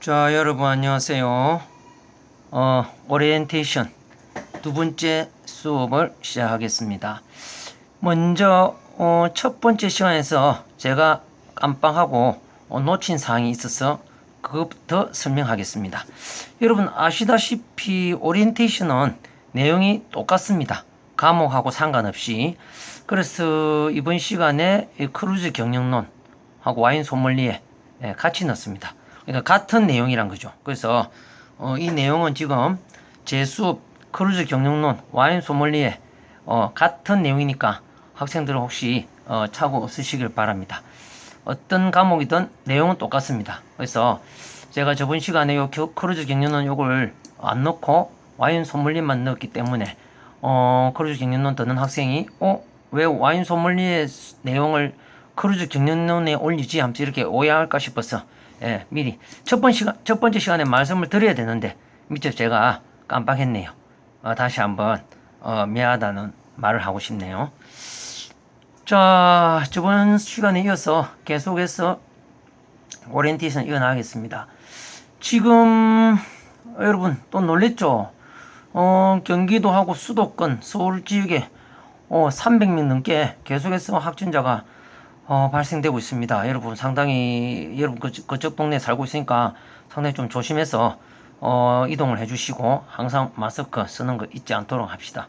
자, 여러분 안녕하세요. 어, 오리엔테이션 두 번째 수업을 시작하겠습니다. 먼저 어, 첫 번째 시간에서 제가 깜빡하고 어, 놓친 사항이 있어서 그것부터 설명하겠습니다. 여러분 아시다시피 오리엔테이션은 내용이 똑같습니다. 과목하고 상관없이 그래서 이번 시간에 이 크루즈 경영론하고 와인 소믈리에 예, 같이 넣습니다. 그러니까 같은 내용이란 거죠. 그래서 어, 이 내용은 지금 제 수업 크루즈 경영론 와인 소믈리에 어, 같은 내용이니까 학생들은 혹시 어, 차고 쓰시길 바랍니다. 어떤 과목이든 내용은 똑같습니다. 그래서 제가 저번 시간에 요 겨- 크루즈 경영론 요걸 안 넣고 와인 소믈리에만 넣었기 때문에 어, 크루즈 경영론 듣는 학생이 어, 왜 와인 소믈리에 내용을 크루즈 경영론에 올리지 하면서 이렇게 오해할까 싶어서 예, 미리 첫 번째 시간 첫 번째 시간에 말씀을 드려야 되는데 밑에 제가 깜빡했네요. 어, 다시 한번 어, 미안하다는 말을 하고 싶네요. 자, 저번 시간에 이어서 계속해서 오리엔테이션 이어나가겠습니다. 지금 여러분 또 놀랬죠? 어, 경기도하고 수도권 서울 지역에 어, 300명 넘게 계속해서 확진자가 어, 발생되고 있습니다. 여러분 상당히 여러분 그, 그쪽 동네에 살고 있으니까 상당히 좀 조심해서 어, 이동을 해주시고 항상 마스크 쓰는 거 잊지 않도록 합시다.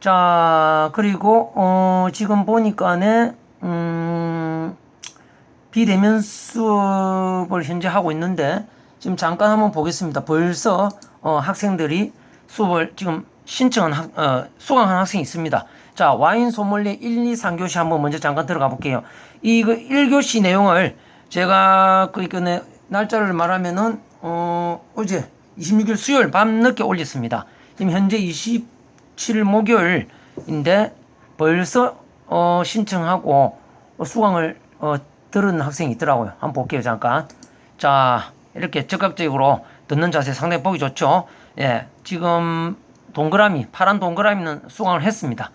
자 그리고 어, 지금 보니까는 음, 비대면 수업을 현재 하고 있는데 지금 잠깐 한번 보겠습니다. 벌써 어, 학생들이 수업을 지금 신청한 학, 어, 수강한 학생이 있습니다. 자 와인 소믈리에 1, 2, 3교시 한번 먼저 잠깐 들어가 볼게요. 이거 1교시 내용을 제가 그, 그 네, 날짜를 말하면은 어, 어제 26일 수요일 밤 늦게 올렸습니다. 지금 현재 27일 목요일인데 벌써 어, 신청하고 어, 수강을 어, 들은 학생이 있더라고요. 한번 볼게요, 잠깐. 자, 이렇게 적극적으로 듣는 자세 상당히 보기 좋죠. 예, 지금 동그라미, 파란 동그라미는 수강을 했습니다.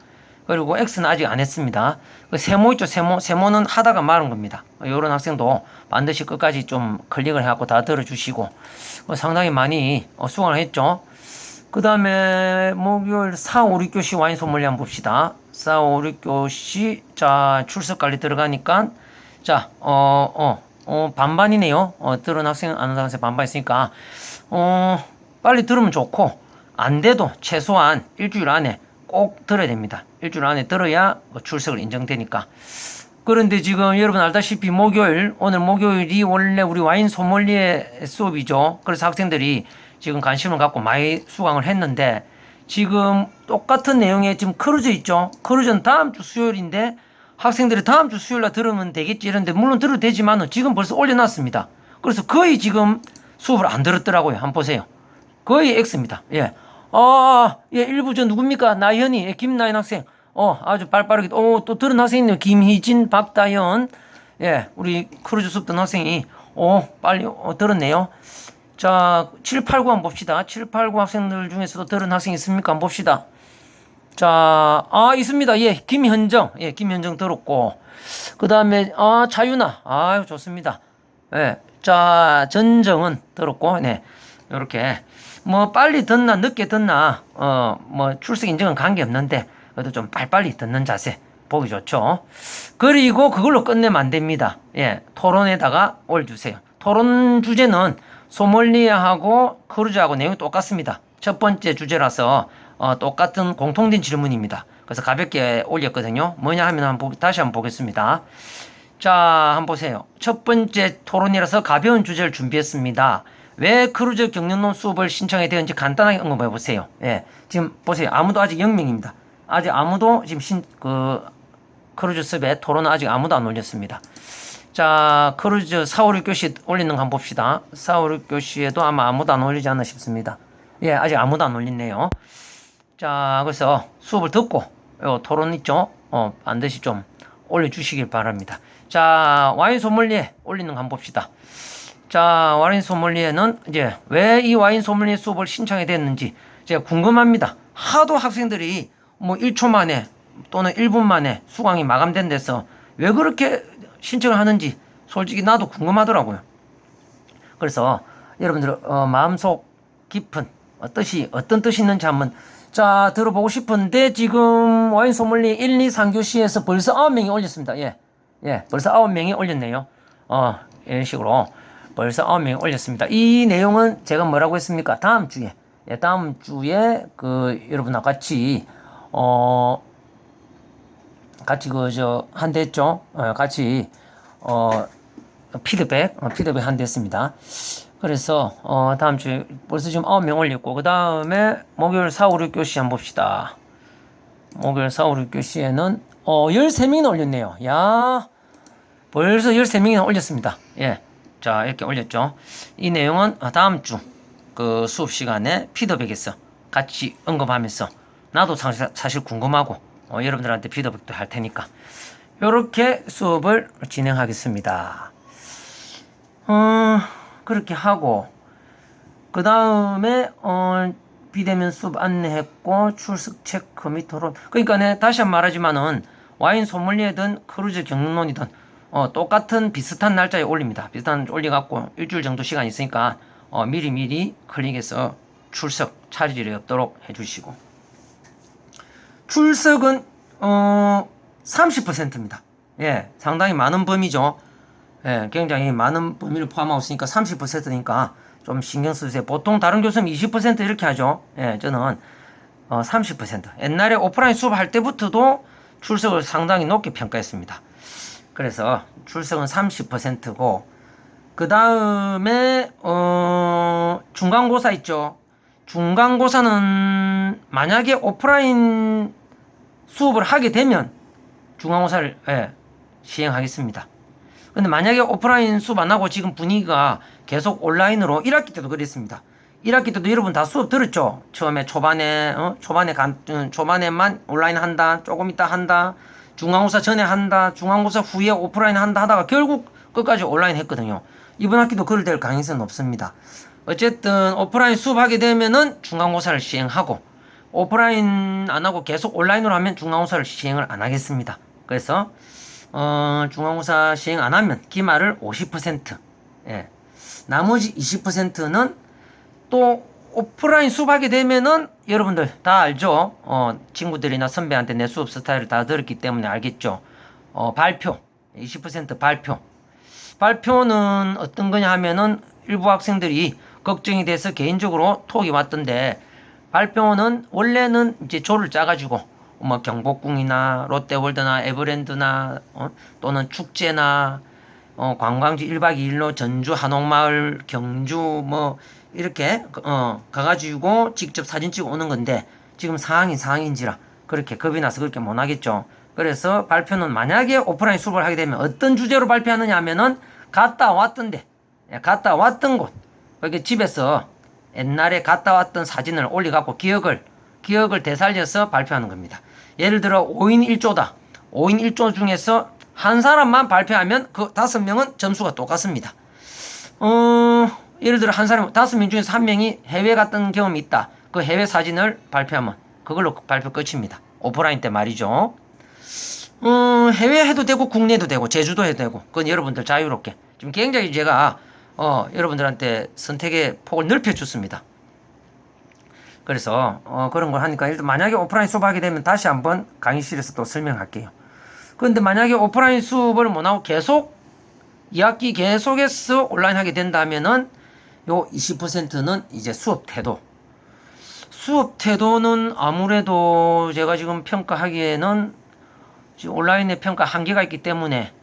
그리고 X는 아직 안 했습니다. 그 세모 있죠, 세모. 세모는 하다가 마른 겁니다. 이런 학생도 반드시 끝까지 좀 클릭을 해갖고 다 들어주시고 어, 상당히 많이 어, 수강을 했죠. 그 다음에 목요일 4, 5, 6교시 와인 소믈리 한번 봅시다. 4, 5, 6교시 자 출석 관리 들어가니까 자, 어, 어, 어, 반반이네요. 어, 들은 학생, 안 하는 학생 반반 있으니까 어, 빨리 들으면 좋고 안 돼도 최소한 일주일 안에 꼭 들어야 됩니다. 일주일 안에 들어야 뭐 출석을 인정되니까. 그런데 지금 여러분 알다시피 목요일 오늘 목요일이 원래 우리 와인 소믈리에 수업이죠. 그래서 학생들이 지금 관심을 갖고 많이 수강을 했는데 지금 똑같은 내용에 지금 크루즈 있죠. 크루즈는 다음 주 수요일인데 학생들이 다음 주 수요일 날 들으면 되겠지 이런데 물론 들어도 되지만은 지금 벌써 올려놨습니다. 그래서 거의 지금 수업을 안 들었더라고요. 한번 보세요. 거의 X입니다. 예. 아, 예, 일부 저 누굽니까? 나현이, 예, 김나연 학생. 어, 아주 빨빠르게, 어, 또 들은 학생이 있네요. 김희진, 박다현. 예, 우리 크루즈 수업 듣는 학생이, 어, 빨리, 어, 들었네요. 자, 7, 8, 9 한번 봅시다. 7, 8, 9 학생들 중에서도 들은 학생 있습니까? 한번 봅시다. 자, 아, 있습니다. 예, 김현정. 예, 김현정 들었고. 그 다음에, 아, 차윤아. 아유, 좋습니다. 예, 자, 전정은 들었고, 네. 요렇게. 뭐, 빨리 듣나, 늦게 듣나, 어, 뭐, 출석 인정은 관계없는데, 그래도 좀 빨리빨리 듣는 자세. 보기 좋죠. 그리고 그걸로 끝내면 안 됩니다. 예, 토론에다가 올주세요. 토론 주제는 소믈리에하고 크루즈하고 내용이 똑같습니다. 첫 번째 주제라서 어, 똑같은 공통된 질문입니다. 그래서 가볍게 올렸거든요. 뭐냐 하면 한번 보- 다시 한번 보겠습니다. 자, 한번 보세요. 첫 번째 토론이라서 가벼운 주제를 준비했습니다. 왜 크루즈 경영론 수업을 신청해야 되는지 간단하게 언급해 보세요. 예, 지금 보세요. 아무도 아직 0명입니다. 아직 아무도 지금 신, 그, 크루즈 수업에 토론은 아직 아무도 안 올렸습니다. 자, 크루즈 4, 5, 6교시 올리는 거 한번 봅시다. 4, 5, 6교시에도 아마 아무도 안 올리지 않나 싶습니다. 예, 아직 아무도 안 올렸네요. 자, 그래서 수업을 듣고, 요 토론 있죠? 어, 반드시 좀 올려주시길 바랍니다. 자, 와인 소믈리에 올리는 거 한번 봅시다. 자, 와인 소믈리에는 이제 왜 이 와인 소믈리에 수업을 신청이 됐는지 제가 궁금합니다. 하도 학생들이 뭐 1초 만에 또는 1분 만에 수강이 마감된 데서 왜 그렇게 신청을 하는지 솔직히 나도 궁금하더라고요. 그래서 여러분들 어, 마음속 깊은 어, 뜻이 어떤 뜻이 있는지 한번 자 들어보고 싶은데 지금 와인 소믈리 1, 2, 3교시에서 벌써 9명이 올렸습니다. 예. 예, 벌써 9명이 올렸네요. 어, 이런 식으로 벌써 9명이 올렸습니다. 이 내용은 제가 뭐라고 했습니까? 다음 주에 예, 다음 주에 그 여러분과 같이 어 같이 그 저 한대 했죠. 어, 같이 어 피드백 어, 피드백 한대 했습니다. 그래서 어 다음 주에 벌써 지금 9명 올렸고 그 다음에 목요일 4, 5, 6교 시 한번 봅시다. 목요일 4, 5, 6교 시에는 어 13명이나 올렸네요. 야 벌써 13명이나 올렸습니다. 예. 자 이렇게 올렸죠. 이 내용은 아, 다음 주 그 수업 시간에 피드백에서 같이 언급하면서 나도 사실, 궁금하고 어, 여러분들한테 피드백도 할 테니까 이렇게 수업을 진행하겠습니다. 어, 그렇게 하고 그 다음에 어, 비대면 수업 안내했고 출석 체크 및 토론 그러니까 네, 다시 한 번 말하지만은 와인 소믈리에든 크루즈 경론이든 어, 똑같은 비슷한 날짜에 올립니다. 비슷한 올려갖고 일주일 정도 시간 있으니까 어, 미리 미리 클릭해서 출석 차질이 없도록 해주시고 출석은 어 30%입니다. 예, 상당히 많은 범위죠. 예, 굉장히 많은 범위를 포함하고 있으니까 30%니까 좀 신경 쓰세요. 보통 다른 교수는 20% 이렇게 하죠. 예, 저는 어, 30%. 옛날에 오프라인 수업할 때부터도 출석을 상당히 높게 평가했습니다. 그래서 출석은 30%고 그 다음에 어, 중간고사 있죠. 중간고사는 만약에 오프라인 수업을 하게 되면 중간고사를 예, 시행하겠습니다. 근데 만약에 오프라인 수업 안 하고 지금 분위기가 계속 온라인으로 1학기 때도 그랬습니다. 1학기 때도 여러분 다 수업 들었죠? 처음에 초반에 어? 초반에 간 음, 초반에만 온라인 한다. 조금 있다 한다. 중간고사 전에 한다. 중간고사 후에 오프라인 한다 하다가 결국 끝까지 온라인 했거든요. 이번 학기도 그럴 될 가능성은 높습니다. 어쨌든 오프라인 수업하게 되면은 중간고사를 시행하고 오프라인 안 하고 계속 온라인으로 하면 중간고사를 시행을 안 하겠습니다. 그래서 어, 중간고사 시행 안 하면 기말을 50% 예. 나머지 20%는 또 오프라인 수업하게 되면은 여러분들 다 알죠? 어, 친구들이나 선배한테 내 수업 스타일을 다 들었기 때문에 알겠죠? 어, 발표 20% 발표 발표는 어떤 거냐 하면은 일부 학생들이 걱정이 돼서 개인적으로 톡이 왔던데 발표는 원래는 이제 조를 짜가지고 뭐 경복궁이나 롯데월드나 에버랜드나 어? 또는 축제나 어, 관광지 1박 2일로 전주 한옥마을 경주 뭐 이렇게 어, 가가지고 직접 사진 찍어 오는 건데 지금 상황이 상황인지라 그렇게 겁이 나서 그렇게 못 하겠죠. 그래서 발표는 만약에 오프라인 수업을 하게 되면 어떤 주제로 발표하느냐 하면은 갔다 왔던데 예, 갔다 왔던 곳 그렇게 집에서 옛날에 갔다 왔던 사진을 올려갖고 기억을 기억을 되살려서 발표하는 겁니다. 예를 들어 5인 1조다. 5인 1조 중에서 한 사람만 발표하면 그 다섯 명은 점수가 똑같습니다. 어, 예를 들어 한 사람 다섯 명 중에서 한 명이 해외 갔던 경험이 있다. 그 해외 사진을 발표하면 그걸로 발표 끝입니다. 오프라인 때 말이죠. 음, 해외 해도 되고 국내도 되고 제주도 해도 되고 그건 여러분들 자유롭게 지금 굉장히 제가 어, 여러분들한테 선택의 폭을 넓혀 줬습니다. 그래서 어, 그런 걸 하니까 일단 만약에 오프라인 수업 하게 되면 다시 한번 강의실에서 또 설명할게요. 그런데 만약에 오프라인 수업을 못 하고 계속 2학기 계속해서 온라인 하게 된다면은 요 20%는 이제 수업 태도. 수업 태도는 아무래도 제가 지금 평가하기에는 지금 온라인의 평가 한계가 있기 때문에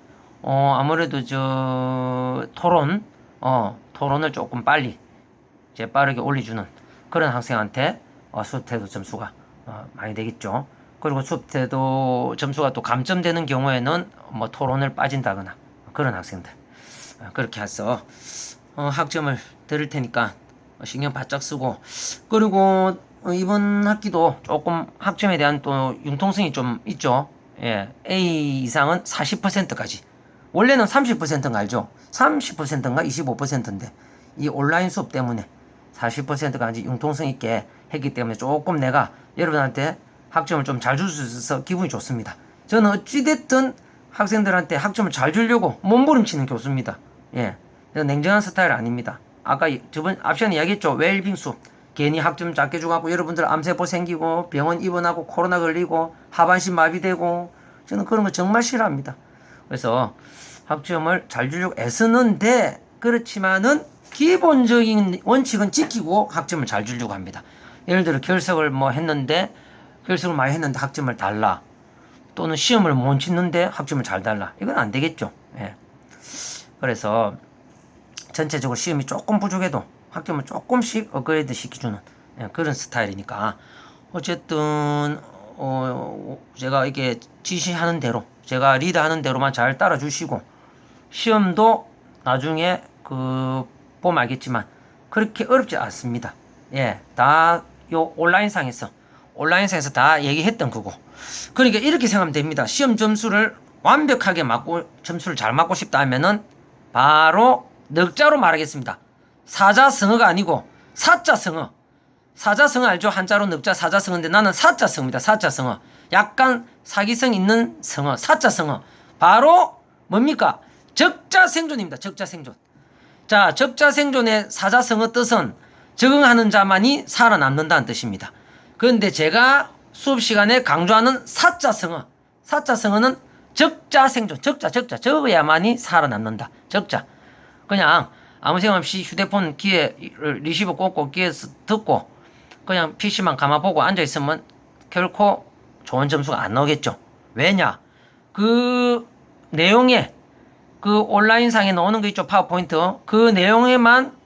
어 아무래도 저 토론 어 토론을 조금 빨리 재 빠르게 올려주는 그런 학생한테 어, 수업 태도 점수가 어, 많이 되겠죠. 그리고 수업 태도 점수가 또 감점되는 경우에는 뭐 토론을 빠진다거나 그런 학생들 어, 그렇게 해서 어, 학점을 드릴 테니까 신경 바짝 쓰고 그리고 어, 이번 학기도 조금 학점에 대한 또 융통성이 좀 있죠. 예, A 이상은 40%까지. 원래는 30%가 알죠? 30%인가 25%인데 이 온라인 수업 때문에 40%까지 융통성 있게 했기 때문에 조금 내가 여러분한테 학점을 좀 잘 줄 수 있어서 기분이 좋습니다. 저는 어찌됐든 학생들한테 학점을 잘 주려고 몸부림치는 교수입니다. 예. 냉정한 스타일 아닙니다. 아까 저번 앞 시간에 이야기했죠. 웰빙 수업. 괜히 학점 작게 주갖고 여러분들 암세포 생기고 병원 입원하고 코로나 걸리고 하반신 마비되고 저는 그런 거 정말 싫어합니다. 그래서 학점을 잘 주려고 애쓰는데 그렇지만은 기본적인 원칙은 지키고 학점을 잘 주려고 합니다. 예를 들어 결석을 뭐 했는데 결석을 많이 했는데 학점을 달라. 또는 시험을 못 치는데 학점을 잘 달라. 이건 안 되겠죠. 예. 그래서 전체적으로 시험이 조금 부족해도 학점을 조금씩 업그레이드 시켜주는 예, 그런 스타일이니까 어쨌든 어, 제가 이게 지시하는 대로 제가 리드하는 대로만 잘 따라주시고 시험도 나중에 그 보면 알겠지만 그렇게 어렵지 않습니다. 예, 다 요 온라인상에서 온라인상에서 다 얘기했던 거고. 그러니까 이렇게 생각하면 됩니다. 시험 점수를 완벽하게 맞고 점수를 잘 맞고 싶다 하면은 바로 넉자로 말하겠습니다. 사자성어가 아니고 사자성어. 사자성어 알죠? 한자로 넉자 사자성어인데 나는 사자성어입니다. 사자성어. 약간 사기성 있는 성어. 사자성어. 바로 뭡니까? 적자생존입니다. 적자생존. 자, 적자생존의 사자성어 뜻은 적응하는 자만이 살아남는다는 뜻입니다. 그런데 제가 수업 시간에 강조하는 사자성어. 사자성어는 적자생존. 적자, 적자. 적어야만이 살아남는다. 적자. 그냥 아무 생각 없이 휴대폰 귀에 리시버 꽂고 귀에서 듣고 그냥 PC만 가만보고 앉아있으면 결코 좋은 점수가 안 나오겠죠. 왜냐? 그 내용에 그 온라인상에 나오는 거 있죠. 파워포인트. 그 내용에만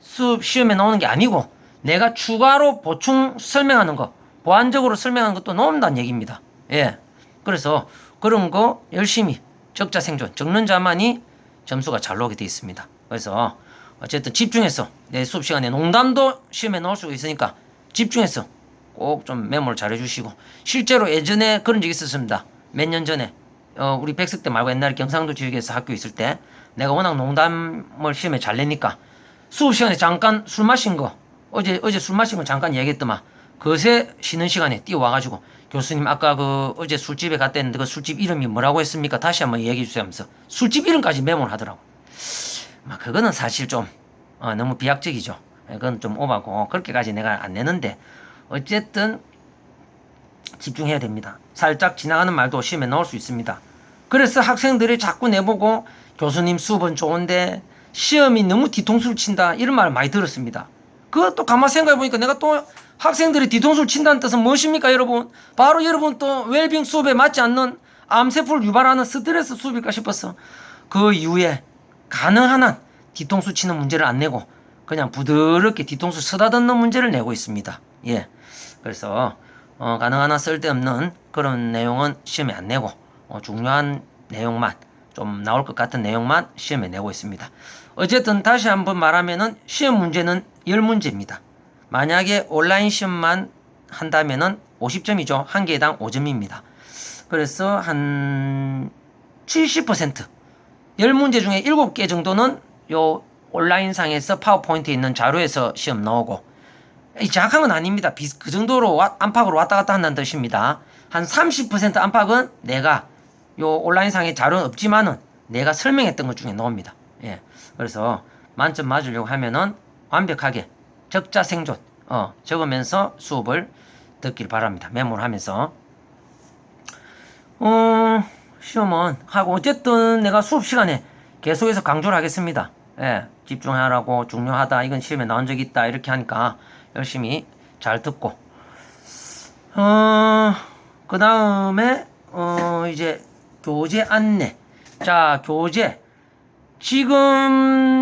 수업 시험에 나오는 게 아니고 내가 추가로 보충 설명하는 거, 보완적으로 설명하는 것도 나온다는 얘기입니다. 예. 그래서 그런 거 열심히 적자 생존, 적는 자만이 점수가 잘 나오게 돼 있습니다. 그래서 어쨌든 집중해서 내 수업 시간에 농담도 시험에 나올 수가 있으니까 집중해서 꼭 좀 메모를 잘 해주시고 실제로 예전에 그런 적이 있었습니다. 몇 년 전에 어, 우리 백석 때 말고 옛날에 경상도 지역에서 학교 있을 때 내가 워낙 농담을 시험에 잘 내니까 수업 시간에 잠깐 술 마신 거 어제 어제 술 마신 거 잠깐 얘기했더만 그새 쉬는 시간에 뛰어와가지고 교수님 아까 그 어제 술집에 갔다는데 그 술집 이름이 뭐라고 했습니까? 다시 한번 얘기해 주세요 하면서 술집 이름까지 메모를 하더라고. 막 그거는 사실 좀 어, 너무 비약적이죠. 그건 좀 오바고 그렇게까지 내가 안 내는데 어쨌든 집중해야 됩니다. 살짝 지나가는 말도 시험에 나올 수 있습니다. 그래서 학생들이 자꾸 내보고 교수님 수업은 좋은데 시험이 너무 뒤통수를 친다 이런 말을 많이 들었습니다. 그것도 가만 생각해 보니까 내가 또 학생들이 뒤통수를 친다는 뜻은 무엇입니까 여러분? 바로 여러분 또 웰빙 수업에 맞지 않는 암세포를 유발하는 스트레스 수업일까 싶었어. 그 이후에 가능한 한 뒤통수 치는 문제를 안 내고 그냥 부드럽게 뒤통수 쓰다듬는 문제를 내고 있습니다. 예. 그래서 어, 가능한 한 쓸데없는 그런 내용은 시험에 안 내고 어, 중요한 내용만 좀 나올 것 같은 내용만 시험에 내고 있습니다. 어쨌든 다시 한번 말하면은 시험 문제는 10문제입니다. 만약에 온라인 시험만 한다면은 50점이죠. 한 개당 5점입니다. 그래서 한 70% 10문제 중에 7개 정도는 요 온라인상에서 파워포인트에 있는 자료에서 시험 나오고 이 정확한 건 아닙니다. 비- 그 정도로 와- 안팎으로 왔다 갔다 한다는 뜻입니다. 한 30% 안팎은 내가 요 온라인상에 자료는 없지만은 내가 설명했던 것 중에 나옵니다. 예. 그래서 만점 맞으려고 하면은 완벽하게 적자 생존 어, 적으면서 수업을 듣길 바랍니다. 메모를 하면서 어, 시험은 하고 어쨌든 내가 수업 시간에 계속해서 강조를 하겠습니다. 예, 집중하라고 중요하다. 이건 시험에 나온 적 있다. 이렇게 하니까 열심히 잘 듣고 어, 그 다음에 어, 이제 교재 안내. 자, 교재. 지금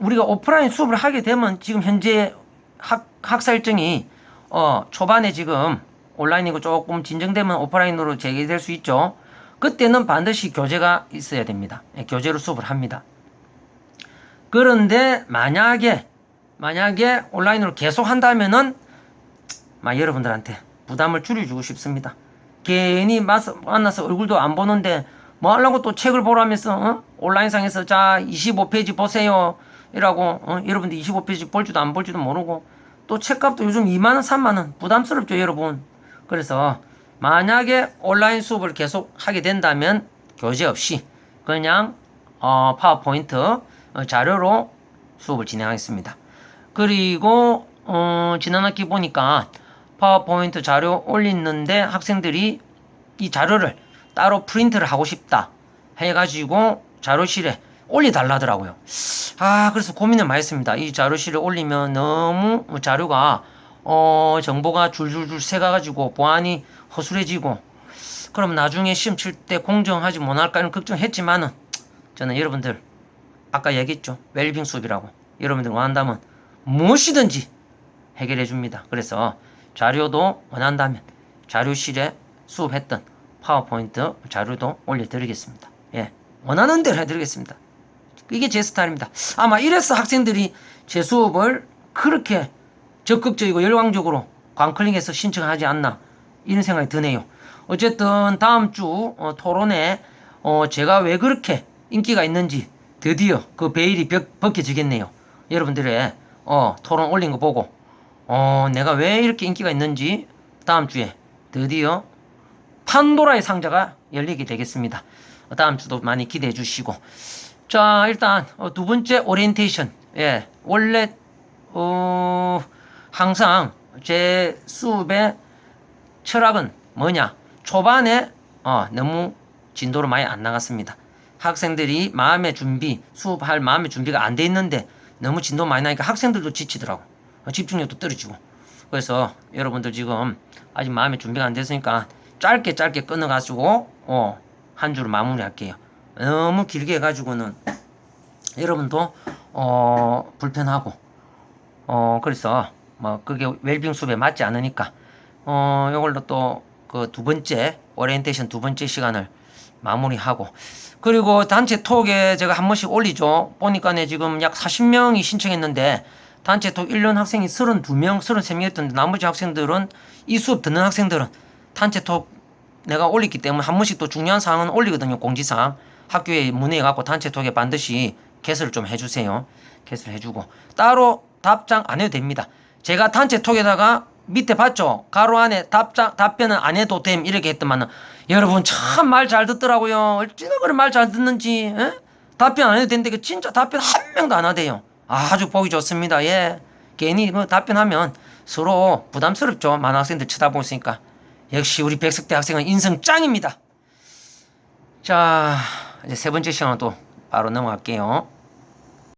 우리가 오프라인 수업을 하게 되면 지금 현재 학, 학사 일정이 어, 초반에 지금 온라인이고 조금 진정되면 오프라인으로 재개될 수 있죠. 그때는 반드시 교재가 있어야 됩니다. 예, 교재로 수업을 합니다. 그런데 만약에 만약에 온라인으로 계속 한다면은 막 여러분들한테 부담을 줄여주고 싶습니다. 괜히 만나서, 만나서 얼굴도 안 보는데 뭐 하려고 또 책을 보라면서 어? 온라인상에서 자 25페이지 보세요 이라고 어? 여러분들 25페이지 볼지도 안 볼지도 모르고 또 책값도 요즘 2만원 3만원 부담스럽죠 여러분 그래서 만약에 온라인 수업을 계속 하게 된다면 교재 없이 그냥 어, 파워포인트 어, 자료로 수업을 진행하겠습니다. 그리고 어, 지난 학기 보니까 파워포인트 자료 올리는데 학생들이 이 자료를 따로 프린트를 하고 싶다 해가지고 자료실에 올려달라더라고요. 아 그래서 고민을 많이 했습니다. 이 자료실에 올리면 너무 자료가 어, 정보가 줄줄줄 새가가지고 보안이 허술해지고 그럼 나중에 시험 칠 때 공정하지 못할까 이런 걱정했지만은 저는 여러분들 아까 얘기했죠 웰빙 수업이라고 여러분들 원한다면 무엇이든지 해결해 줍니다. 그래서 자료도 원한다면 자료실에 수업했던 파워포인트 자료도 올려드리겠습니다. 예, 원하는 대로 해드리겠습니다. 이게 제 스타일입니다. 아마 이래서 학생들이 제 수업을 그렇게 적극적이고 열광적으로 광클릭해서 신청하지 않나 이런 생각이 드네요. 어쨌든 다음 주 어, 토론에 어, 제가 왜 그렇게 인기가 있는지 드디어 그 베일이 벗- 벗겨지겠네요. 여러분들의 어, 토론 올린 거 보고 어, 내가 왜 이렇게 인기가 있는지 다음 주에 드디어 판도라의 상자가 열리게 되겠습니다. 어, 다음 주도 많이 기대해 주시고. 자 일단 어, 두 번째 오리엔테이션 예 원래 어, 항상 제 수업의 철학은 뭐냐? 초반에 어, 너무 진도로 많이 안 나갔습니다. 학생들이 마음의 준비 수업할 마음의 준비가 안 돼 있는데 너무 진도 많이 나니까 학생들도 지치더라고. 어, 집중력도 떨어지고. 그래서 여러분들 지금 아직 마음의 준비가 안 됐으니까 짧게 짧게 끊어가지고 어, 한 주를 마무리할게요. 너무 길게 해가지고는 여러분도 어, 불편하고 어, 그래서 뭐 그게 웰빙 수업에 맞지 않으니까 어, 이걸로 또 그 두 번째 오리엔테이션 두 번째 시간을 마무리하고 그리고 단체 톡에 제가 한 번씩 올리죠. 보니까 네 지금 약 40명이 신청했는데 단체 톡 1년 학생이 32명, 33명이었던데 나머지 학생들은 이 수업 듣는 학생들은 단체 톡 내가 올렸기 때문에 한 번씩 또 중요한 사항은 올리거든요. 공지사항. 학교에 문의해 갖고 단체 톡에 반드시 개설을 좀 해주세요. 개설을 해주고 따로 답장 안 해도 됩니다. 제가 단체 톡에다가 밑에 봤죠? 가로 안에 답장 답변은 안 해도 됨 이렇게 했더만은 여러분 참 말 잘 듣더라고요. 어찌나 그래 말잘 듣는지 에? 답변 안 해도 되는데 그 진짜 답변 한 명도 안 하대요. 아주 보기 좋습니다. 예. 괜히 뭐 답변하면 서로 부담스럽죠. 많은 학생들 쳐다보고 있으니까. 역시 우리 백석대 학생은 인성 짱입니다. 자, 이제 세 번째 시간으로 또 바로 넘어갈게요.